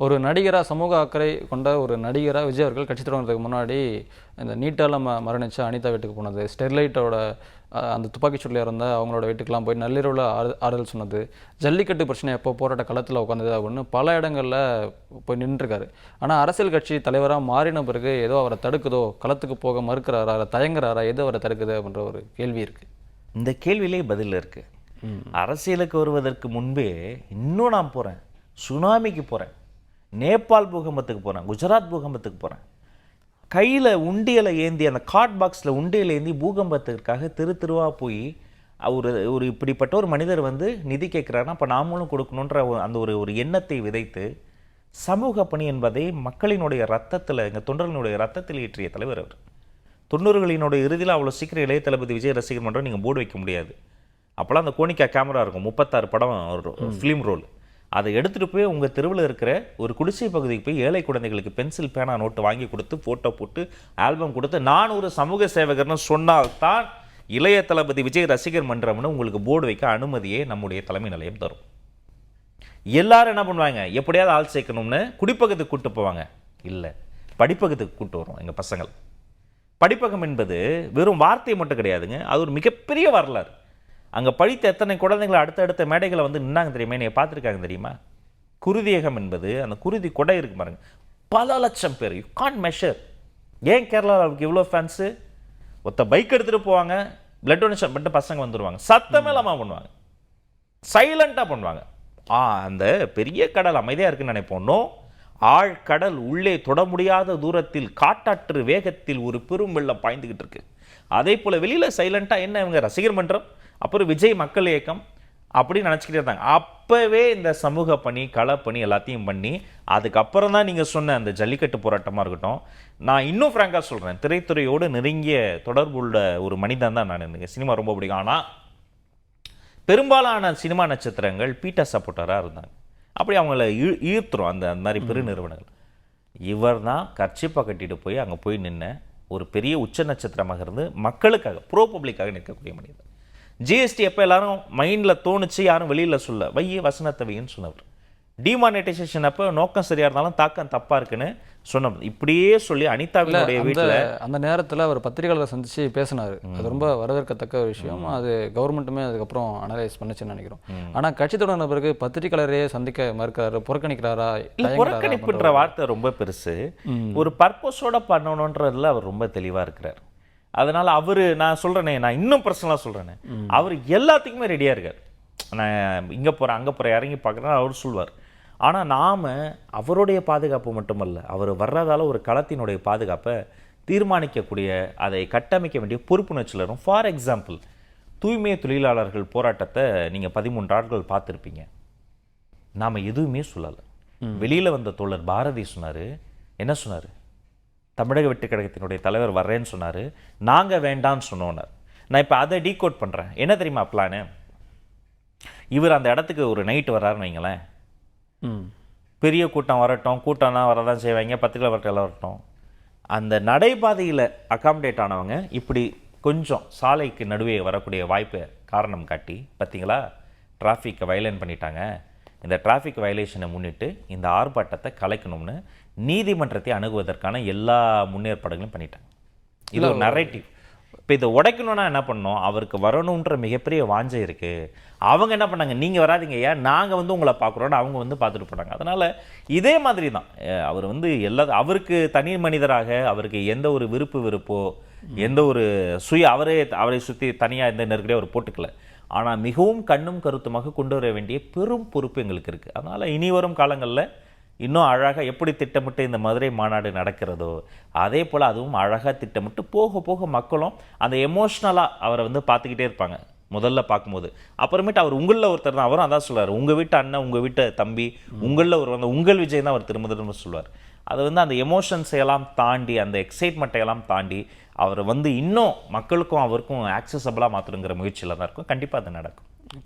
ஒரு நடிகராக சமூக அக்கறை கொண்ட ஒரு நடிகராக விஜய் அவர்கள் கட்சி தொடங்குறதுக்கு முன்னாடி இந்த நீட்டால் ம மரணிச்ச அனிதா வீட்டுக்கு போனது. ஸ்டெர்லைட்டோட அந்த துப்பாக்கி சூட்டில் இருந்த அவங்களோட வீட்டுக்கெல்லாம் போய் நள்ளிரவில் ஆறு ஆறுதல் சொன்னது. ஜல்லிக்கட்டு பிரச்சனை எப்போ போராட்ட களத்தில் உட்காந்தது அப்படின்னு பல இடங்களில் போய் நின்றுருக்காரு. ஆனால் அரசியல் கட்சி தலைவராக மாறின பிறகு ஏதோ அவரை தடுக்குதோ களத்துக்கு போக மறுக்கிறாரா தயங்குறாரா எது அவரை தடுக்குது அப்படின்ற ஒரு கேள்வி இருக்குது இந்த கேள்வியிலே பதில் இருக்கு. அரசியலுக்கு வருவதற்கு முன்பே இன்னும் நான் போகிறேன் சுனாமிக்கு போகிறேன் நேபாள் பூகம்பத்துக்கு போகிறேன் குஜராத் பூகம்பத்துக்கு போகிறேன் கையில் உண்டியலை ஏந்தி அந்த கார்ட் பாக்ஸில் உண்டியலை ஏந்தி பூகம்பத்திற்காக தெரு தெருவாக போய் ஒரு ஒரு இப்படிப்பட்ட ஒரு மனிதர் வந்து நிதி கேட்குறாருன்னா அப்போ நாமளும் கொடுக்கணுன்ற ஒரு- அந்த ஒரு ஒரு எண்ணத்தை விதைத்து சமூக பணி என்பதை மக்களினுடைய ரத்தத்தில் எங்கள் தொண்டர்களுடைய ரத்தத்தில் ஏற்றிய தலைவர் அவர். தொண்ணூறுகளினுடைய இறுதியில் அவ்வளோ சீக்கிரம் இளைய தளபதி விஜய் ரசிகர் மன்றம் நீங்கள் போர்டு வைக்க முடியாது. அப்போல்லாம் அந்த கோனிக்கா கேமரா இருக்கும் முப்பத்தாறு படம் ஃபிலிம் ரோல் அதை எடுத்துகிட்டு போய் உங்கள் தெருவில் இருக்கிற ஒரு குடிசை பகுதிக்கு போய் ஏழை குழந்தைகளுக்கு பென்சில் பேனா நோட்டு வாங்கி கொடுத்து ஃபோட்டோ போட்டு ஆல்பம் கொடுத்து நான் ஒரு சமூக சேவகர்னு சொன்னால்தான் இளைய தளபதி விஜய் ரசிகர் மன்றம்னு உங்களுக்கு போர்டு வைக்க அனுமதியே நம்முடைய தலைமை நிலையம் தரும். எல்லாரும் என்ன பண்ணுவாங்க? எப்படியாவது ஆள் சேர்க்கணும்னு குடிப்பகத்துக்கு கூப்பிட்டு போவாங்க. இல்லை படிப்பகத்துக்கு கூப்பிட்டு வரும் எங்கள் பசங்கள். படிப்பகம் என்பது வெறும் வார்த்தை மட்டும் கிடையாதுங்க. அது ஒரு மிகப்பெரிய வரலாறு. அங்கே படித்த எத்தனை குழந்தைகள் அடுத்தடுத்த மேடைகளை வந்து நின்னாங்க தெரியுமா? என்னை பார்த்துருக்காங்க தெரியுமா? குருதியகம் என்பது அந்த குருதி கொடை இருக்கு பாருங்க. பல லட்சம் பேர். யூ கான் மெஷர் ஏன் கேரளாவில் அவருக்கு இவ்வளோ ஃபேன்ஸு ஒத்த பைக் எடுத்துகிட்டு போவாங்க பிளட் டொனேஷன் பண்ணிட்டு பசங்க வந்துடுவாங்க சத்தமே இல்லாமல் பண்ணுவாங்க. சைலண்ட்டாக பண்ணுவாங்க. ஆ அந்த பெரிய கடல் அமைதியாக இருக்குன்னு நினைப்போம்னோ ஆழ்கடல் உள்ளே தொட முடியாத தூரத்தில் காட்டாற்று வேகத்தில் ஒரு பெரும் வெள்ளம் பாய்ந்துக்கிட்டு இருக்கு. அதே போல் வெளியில் சைலண்ட்டாக என்ன இவங்க ரசிகர் மன்றம்? அப்புறம் விஜய் மக்கள் இயக்கம் அப்படின்னு நினச்சிக்கிட்டே இருந்தாங்க. அப்போவே இந்த சமூக பணி களப்பணி எல்லாத்தையும் பண்ணி அதுக்கப்புறம் தான் நீங்கள் சொன்ன அந்த ஜல்லிக்கட்டு போராட்டமாக இருக்கட்டும் நான் இன்னும் ஃப்ராங்காக சொல்கிறேன் திரைத்துறையோடு நெருங்கிய தொடர்புள்ள ஒரு மனிதன் தான் நான் எனக்கு சினிமா ரொம்ப பிடிக்கும். ஆனால் பெரும்பாலான சினிமா நட்சத்திரங்கள் பீட்டா சப்போர்ட்டராக இருந்தாங்க. அப்படி அவங்கள ஈ ஈர்த்துரும் அந்த அந்த மாதிரி பெருநிறுவனங்கள் இவர் தான் கர்ச்சிப்பை கட்டிட்டு போய் அங்கே போய் நின்ன ஒரு பெரிய உச்ச நட்சத்திரமாக இருந்து மக்களுக்காக ப்ரோ பப்ளிக்காக நிற்கக்கூடிய மனிதர் ஜிஎஸ்டி எப்போ எல்லாரும் மைண்டில் தோணுச்சு யாரும் வெளியில் சொல்ல வைய வசனத்தை வையின்னு சொன்னவர். டிமானிட்டைசேஷன் அப்போ நோக்கம் சரியாக இருந்தாலும் தாக்கம் தப்பாக இருக்குன்னு சொன்னவர். இப்படியே சொல்லி அனிதாவினுடைய வீட்டில் அந்த நேரத்தில் அவர் பத்திரிகையாளரை சந்திச்சு பேசினார். அது ரொம்ப வரவேற்கத்தக்க ஒரு விஷயம் அது கவர்மெண்ட்டுமே அதுக்கப்புறம் அனலைஸ் பண்ணுச்சுன்னு நினைக்கிறோம். ஆனா கட்சி தொடங்கின பிறகு பத்திரிகையாளரையே சந்திக்க மறுக்கிறாரு புறக்கணிக்கிறாரா இல்ல புறக்கணிப்புன்ற வார்த்தை ரொம்ப பெருசு. ஒரு பர்பஸோட பண்ணணுன்றதுல அவர் ரொம்ப தெளிவா இருக்கிறார். அதனால அவரு நான் சொல்றேனே நான் இன்னும் பர்சனலாக சொல்றேனே. அவர் எல்லாத்துக்குமே ரெடியா இருக்கார். நான் இங்க போறேன் அங்க போறேன் இறங்கி பார்க்குறேன் அவர் சொல்வார். ஆனா நாம அவருடைய பாதுகாப்பு மட்டுமல்ல அவர் வர்றதால ஒரு களத்தினுடைய பாதுகாப்பை தீர்மானிக்கக்கூடிய அதை கட்டமைக்க வேண்டிய பொறுப்புணர்ச்சியில் ஃபார் எக்ஸாம்பிள் தூய்மை தொழிலாளர்கள் போராட்டத்தை நீங்க பதிமூன்று ஆட்கள் பார்த்துருப்பீங்க. நாம எதுவுமே சொல்லலை. வெளியில வந்த தோழர் பாரதி சொன்னாரு என்ன சொன்னாரு? தமிழக வெற்றி கழகத்தினுடைய தலைவர் வர்றேன்னு சொன்னாரு. நாங்க வேண்டாம்னு சொன்னோன்னார். நான் இப்போ அதை டீகோட் பண்றேன். என்ன தெரியுமா பிளானு இவர் அந்த இடத்துக்கு ஒரு நைட் வர்றாருன்னு வைங்களேன். ம். பெரிய கூட்டம் வரட்டும். கூட்டம்னா வரதான் செய்வாங்க. பத்திரிகை வரட்டும் வரட்டும். அந்த நடைபாதையில் அகாமடேட் ஆனவங்க இப்படி கொஞ்சம் சாலைக்கு நடுவே வரக்கூடிய வாய்ப்பை காரணம் காட்டி பார்த்தீங்களா டிராஃபிக்கை வயலேன் பண்ணிட்டாங்க. இந்த டிராஃபிக் வயலேஷனை முன்னிட்டு இந்த ஆர்ப்பாட்டத்தை கலைக்கணும்னு நீதிமன்றத்தை அணுகுவதற்கான எல்லா முன்னேற்பாடுகளையும் பண்ணிட்டாங்க. இது ஒரு நரேட்டிவ் இப்போ இதை உடைக்கணும்னா என்ன பண்ணோம் அவருக்கு வரணுன்ற மிகப்பெரிய வாஞ்சை இருக்கு. அவங்க என்ன பண்ணாங்க? நீங்க வராதீங்க ஐயா. நாங்க வந்து உங்களை பார்க்குறோன்னு அவங்க வந்து பார்த்துட்டு போனாங்க. அதனால இதே மாதிரி தான். அவர் வந்து எல்லா அவருக்கு தனி மனிதராக அவருக்கு எந்த ஒரு விருப்பு வெறுப்போ எந்த ஒரு சுய அவரே அவரை சுற்றி தனியாக எந்த நெருக்கடியும் அவர் போட்டுக்கல. ஆனால் மிகவும் கண்ணும் கருத்துமாக கொண்டு வர வேண்டிய பெரும் பொறுப்பு எங்களுக்கு இருக்கு. அதனால இனி வரும் காலங்களில் இன்னும் அழகாக எப்படி திட்டமிட்டு இந்த மதுரை மாநாடு நடக்கிறதோ அதே போல் அதுவும் அழகாக திட்டமிட்டு போக போக மக்களும் அந்த எமோஷ்னலாக அவரை வந்து பார்த்துக்கிட்டே இருப்பாங்க. முதல்ல பார்க்கும்போது. அப்புறமேட்டு அவர் உங்களில் ஒருத்தர் தான். அவரும் அதான் சொல்றாரு. உங்கள் வீட்டு அண்ணன் உங்கள் வீட்டு தம்பி உங்களில் ஒரு வந்து உங்கள் விஜய் தான் அவர் திரும்ப திரும்ப சொல்லுவார் அது வந்து அந்த எமோஷன்ஸை எல்லாம் தாண்டி அந்த எக்ஸைட்மெண்ட்டை எல்லாம் தாண்டி அவர் வந்து இன்னும் மக்களுக்கும் அவருக்கும் ஆக்சசபிளாக மாற்றணுங்கிற முயற்சியில் தான் இருக்கும். கண்டிப்பாக அது நடக்கும்.